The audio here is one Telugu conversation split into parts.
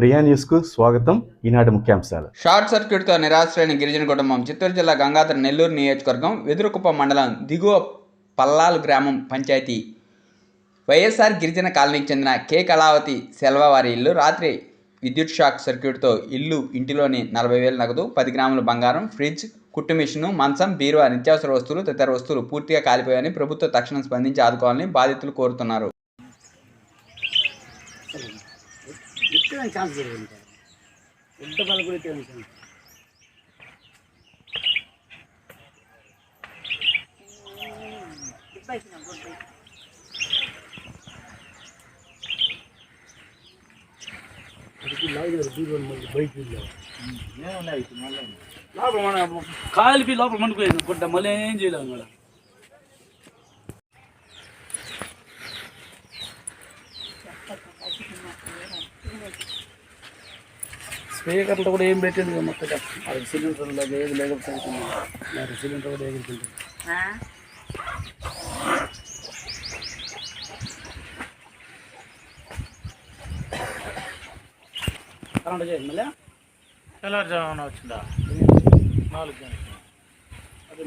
ప్రియా న్యూస్కు స్వాగతం. ఈనాటి ముఖ్యాంశాలు. షార్ట్ సర్క్యూట్తో నిరాశ్రైన గిరిజన కుటుంబం చిత్తూరు జిల్లా గంగాధర నెల్లూరు నియోజకవర్గం వెదురుకుప్ప మండలం దిగువ పల్లాలు గ్రామం పంచాయతీ. వైఎస్ఆర్ గిరిజన కాలనీకి చెందిన కె. కళావతి సెల్వ వారి ఇల్లు రాత్రి విద్యుత్ షాక్ సర్క్యూట్తో ఇల్లు ఇంటిలోని నలభై వేల నగదు పది గ్రాముల బంగారం ఫ్రిడ్జ్ కుట్టు మిషను మంచం బీరువా నిత్యావసర వస్తువులు తదితర వస్తువులు పూర్తిగా కాలిపోయాయని ప్రభుత్వం తక్షణం స్పందించి ఆదుకోవాలని బాధితులు కోరుతున్నారు. ఎక్కడ ఛాన్స్ జరుగుతుంది ఎంత పలుకుడితే ఉంటుంది లోపల మన కాలిపి లోపల మండుకోయింది గుడ్డ మళ్ళీ ఏం చేయలేదు మేడం స్పీకర్లు కూడా ఏం పెట్టింది కదా మొత్తం అది సిలిండర్ లేదు ఏది లేకపోతే మరి సిలిండర్ కూడా ఎగురుతుంది కరెంట్ చేయండి మళ్ళీ? తెల్లారుజామున వచ్చిందా? నాలుగు గంటలకు. అదే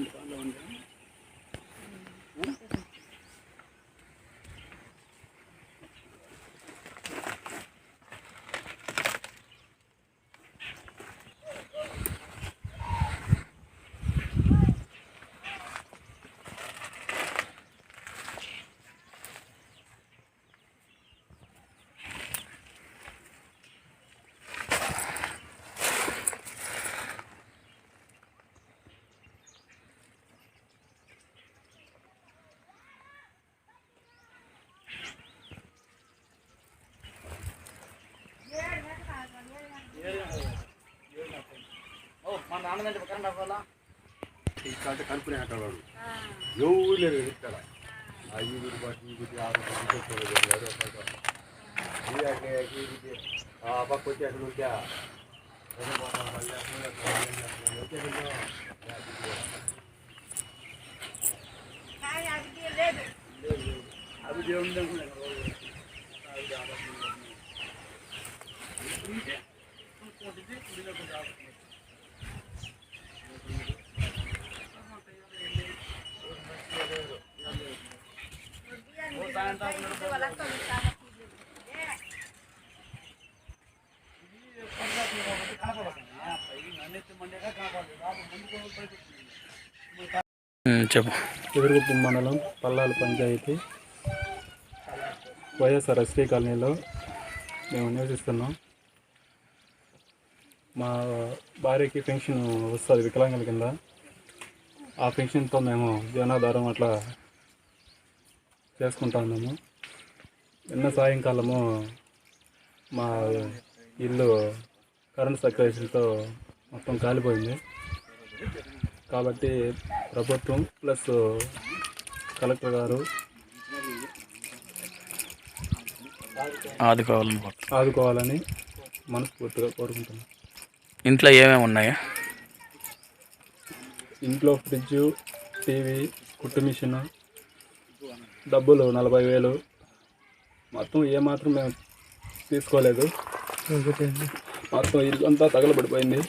ಆನಂದ ಪ್ರಕರಣ ಆಗಲ್ಲ ಈ ಕಾಲದ ಕಲ್ಪನೆ ಹಾಕೊಳ್ಳೋರು ಎಲ್ಲಿ ಇರ್ತಾರೆ ಐದು ರೂಪಾಯಿ ಈ ರೀತಿ ಆರು ರೂಪಾಯಿ ಈ ಹಾಗೆ ಈ ರೀತಿ ಆ ಬಕ್ಕೋತಿ ಹಾಕಿ ಉದ್ಯ ಅದು ದೇವರಿಂದ చెప్పు. ఎదురుగుప్పం మండలం పల్లాలు పంచాయతీ. వైఎస్ఆర్ ఎస్టీ కాలనీలో మేము నివసిస్తున్నాం. మా భార్యకి పెన్షన్ వస్తుంది వికలాంగుల కింద. ఆ పెన్షన్తో మేము జీవనాధారం అట్లా చేసుకుంటా ఉన్నాము నిన్న సాయంకాలము మా ఇల్లు కరెంట్ సర్క్యులేషన్తో మొత్తం కాలిపోయింది. కాబట్టి ప్రభుత్వం ప్లస్ కలెక్టర్ గారు ఆదుకోవాలని ఆదుకోవాలని మనస్ఫూర్తిగా కోరుకుంటున్నాం. ఇంట్లో ఏమేమి ఉన్నాయా? ఇంట్లో ఫ్రిడ్జ్ టీవీ కుట్టు మిషన్ డబ్బులు నలభై వేలు. మొత్తం ఏమాత్రం మేము తీసుకోలేదు. మొత్తం ఇల్లు అంతా తగలబడిపోయింది.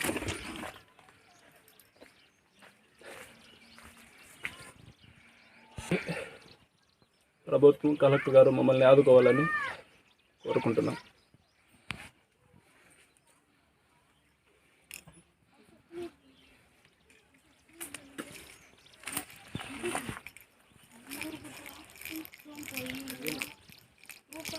ప్రభుత్వం కలెక్టర్ గారు మమ్మల్ని ఆదుకోవాలని కోరుకుంటున్నాం.